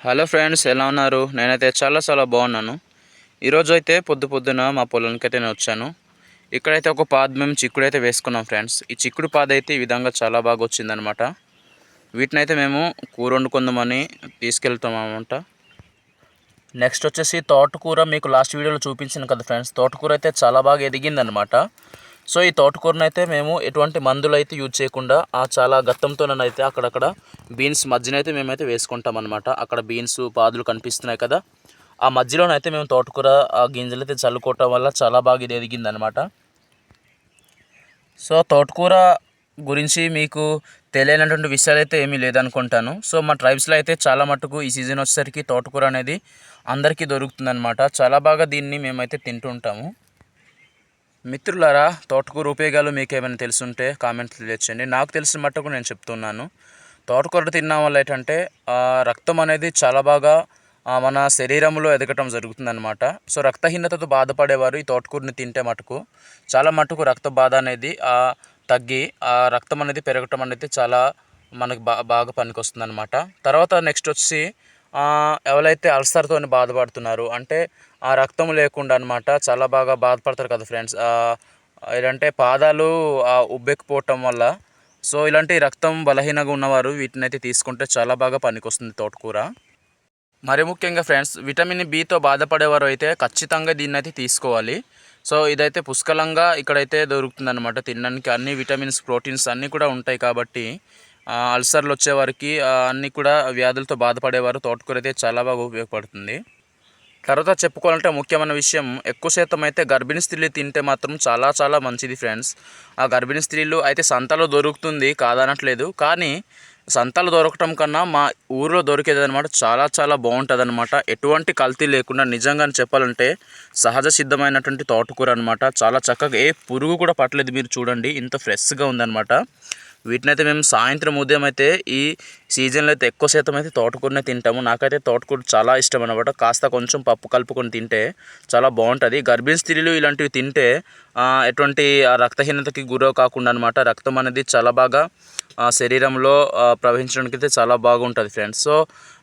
Hello friends ఎలా ఉన్నారు? నేనైతే చాలా చాలా బాగున్నాను. ఈరోజు అయితే పొద్దు పొద్దున మా పొలానికి అయితే నేను వచ్చాను. ఇక్కడైతే ఒక పాద మేము చిక్కుడు అయితే వేసుకున్నాం ఫ్రెండ్స్. ఈ చిక్కుడు పాద అయితే ఈ విధంగా చాలా బాగా వచ్చిందనమాట వీటిని అయితే మేము కూర వండుకుందామని తీసుకెళ్తాం అనమాట నెక్స్ట్ వచ్చేసి తోటకూర మీకు లాస్ట్ వీడియోలో చూపించాను కదా ఫ్రెండ్స్ తోటకూర అయితే చాలా బాగా ఎదిగిందనమాట సో ఈ తోటకూరను అయితే మేము ఎటువంటి మందులు అయితే యూజ్ చేయకుండా ఆ చాలా గత్తంతోనైతే అక్కడక్కడ బీన్స్ మధ్యనైతే మేమైతే వేసుకుంటాం అనమాట అక్కడ బీన్స్ పాదులు కనిపిస్తున్నాయి కదా. ఆ మధ్యలోనైతే మేము తోటకూర ఆ గింజలు అయితే చల్లుకోవటం వల్ల చాలా బాగా ఇది ఎదిగిందనమాట సో తోటకూర గురించి మీకు తెలియనటువంటి విషయాలు అయితే ఏమీ లేదనుకుంటాను. సో మా ట్రైబ్స్లో అయితే చాలా మటుకు ఈ సీజన్ వచ్చేసరికి తోటకూర అనేది అందరికీ దొరుకుతుందనమాట చాలా బాగా దీన్ని మేమైతే తింటుంటాము మిత్రులారా తోటకూర ఉపయోగాలు మీకు ఏమైనా తెలుసుంటే కామెంట్ తెలియచేయండి నాకు తెలిసిన మట్టుకు నేను చెప్తున్నాను. తోటకూర తినడం వల్ల ఏంటంటే రక్తం అనేది చాలా బాగా మన శరీరంలో ఎదగటం జరుగుతుందన్నమాట. సో రక్తహీనతతో బాధపడేవారు ఈ తోటకూరని తింటే మటుకు చాలా మటుకు రక్త బాధ అనేది తగ్గి ఆ రక్తం అనేది పెరగటం అనేది చాలా మనకు బా బాగా పనికొస్తుంది అనమాట తర్వాత నెక్స్ట్ వచ్చి ఎవరైతే అల్సర్తో బాధపడుతున్నారు అంటే ఆ రక్తం లేకుండా అనమాట చాలా బాగా బాధపడతారు కదా ఫ్రెండ్స్ ఏంటంటే పాదాలు ఉబ్బెక్కిపోవటం వల్ల. సో ఇలాంటి రక్తం బలహీనంగా ఉన్నవారు వీటిని అయితే తీసుకుంటే చాలా బాగా పనికొస్తుంది తోటకూర. మరి ముఖ్యంగా ఫ్రెండ్స్ విటమిన్ బితో బాధపడేవారు అయితే ఖచ్చితంగా దీన్ని అయితే తీసుకోవాలి. సో ఇదైతే పుష్కలంగా ఇక్కడైతే దొరుకుతుంది అనమాట తినడానికి. అన్ని విటమిన్స్ ప్రోటీన్స్ అన్నీ కూడా ఉంటాయి కాబట్టి అల్సర్లు వచ్చేవారికి అన్నీ కూడా వ్యాధులతో బాధపడేవారు. తోటకూర అయితే చాలా బాగా ఉపయోగపడుతుంది. తర్వాత చెప్పుకోవాలంటే ముఖ్యమైన విషయం ఎక్కువ శాతం అయితే గర్భిణీ స్త్రీలు తింటే మాత్రం చాలా చాలా మంచిది ఫ్రెండ్స్ ఆ గర్భిణీ స్త్రీలు అయితే సంతలో దొరుకుతుంది కాదనట్లేదు కానీ సంతలు దొరకటం కన్నా మా ఊరిలో దొరికేది అనమాట చాలా చాలా బాగుంటుంది అనమాట ఎటువంటి కల్తీ లేకుండా నిజంగా చెప్పాలంటే సహజ సిద్ధమైనటువంటి తోటకూర అనమాట చాలా చక్కగా ఏ పురుగు కూడా పట్టలేదు మీరు చూడండి ఇంత ఫ్రెష్గా ఉందన్నమాట. వీటిని అయితే మేము సాయంత్రం ఉదయం అయితే ఈ సీజన్లో అయితే ఎక్కువ శాతం అయితే తోటకూరనే తింటాము. నాకైతే తోటకూర చాలా ఇష్టం అనమాట కాస్త కొంచెం పప్పు కలుపుకొని తింటే చాలా బాగుంటుంది. గర్భిణీ స్త్రీలు ఇలాంటివి తింటే ఎటువంటి రక్తహీనతకి గురవు కాకుండా అనమాట రక్తం అనేది చాలా బాగా శరీరంలో ప్రవహించడానికి అయితే చాలా బాగుంటుంది ఫ్రెండ్స్. సో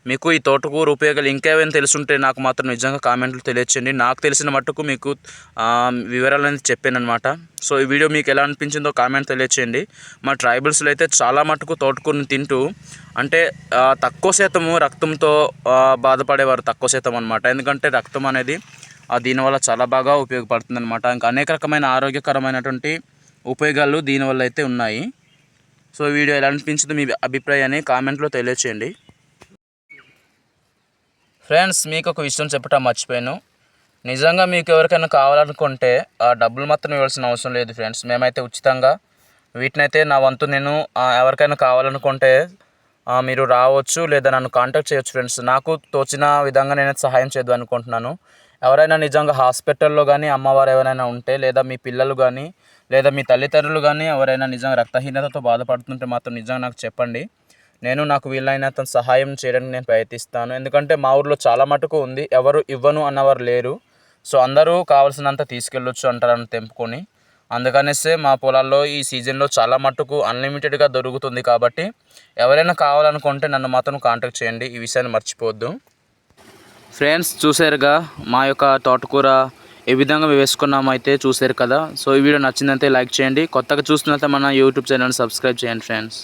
మీకు ఈ తోటకూర ఉపయోగాలు ఇంకేమైనా తెలుసుంటే నాకు మాత్రం నిజంగా కామెంట్లు తెలియచండి నాకు తెలిసిన మట్టుకు మీకు వివరాలు అనేది చెప్పాను అనమాట సో ఈ వీడియో మీకు ఎలా అనిపించిందో కామెంట్ తెలియచేయండి. మా ట్రైబల్స్లో అయితే చాలా మటుకు తోటకూరని తింటూ అంటే తక్కువ శాతము రక్తంతో బాధపడేవారు తక్కువ శాతం అనమాట ఎందుకంటే రక్తం అనేది దీనివల్ల చాలా బాగా ఉపయోగపడుతుంది అనమాట ఇంకా అనేక రకమైన ఆరోగ్యకరమైనటువంటి ఉపయోగాలు దీనివల్ల అయితే ఉన్నాయి. సో వీడియో ఎలా అనిపించిందో మీ అభిప్రాయాన్ని కామెంట్లో తెలియచేయండి. ఫ్రెండ్స్ మీకు ఒక విషయం చెప్పటం మర్చిపోయాను. నిజంగా మీకు ఎవరికైనా కావాలనుకుంటే ఆ డబ్బులు మాత్రం ఇవ్వాల్సిన అవసరం లేదు ఫ్రెండ్స్ మేమైతే ఉచితంగా వీటినైతే నా వంతు నేను ఎవరికైనా కావాలనుకుంటే మీరు రావచ్చు లేదా నన్ను కాంటాక్ట్ చేయొచ్చు ఫ్రెండ్స్ నాకు తోచిన విధంగా నేను సహాయం చేద్దాం అనుకుంటున్నాను. ఎవరైనా నిజంగా హాస్పిటల్లో కానీ అమ్మవారు ఎవరైనా ఉంటే లేదా మీ పిల్లలు కానీ లేదా మీ తల్లిదండ్రులు కానీ ఎవరైనా నిజంగా రక్తహీనతతో బాధపడుతుంటే మాత్రం నిజంగా నాకు చెప్పండి. నేను నాకు వీలైనంత సహాయం చేయడానికి నేను ప్రయత్నిస్తాను. ఎందుకంటే మా ఊర్లో చాలా మటుకు ఉంది. ఎవరు ఇవ్వను అన్నవారు లేరు. సో అందరూ కావాల్సినంత తీసుకెళ్ళొచ్చు అంటారని తెంపుకొని. అందుకనేసే మా పొలాల్లో ఈ సీజన్లో చాలా మట్టుకు అన్లిమిటెడ్గా దొరుకుతుంది కాబట్టి ఎవరైనా కావాలనుకుంటే నన్ను మాత్రం కాంటాక్ట్ చేయండి. ఈ విషయాన్ని మర్చిపోవద్దు. ఫ్రెండ్స్ చూసారుగా మా యొక్క తోటకూర ఏ విధంగా వేసుకున్నామైతే చూసారు కదా. సో ఈ వీడియో నచ్చిందంటే లైక్ చేయండి. కొత్తగా చూస్తున్నట్లయితే మన యూట్యూబ్ ఛానల్ సబ్స్క్రైబ్ చేయండి ఫ్రెండ్స్.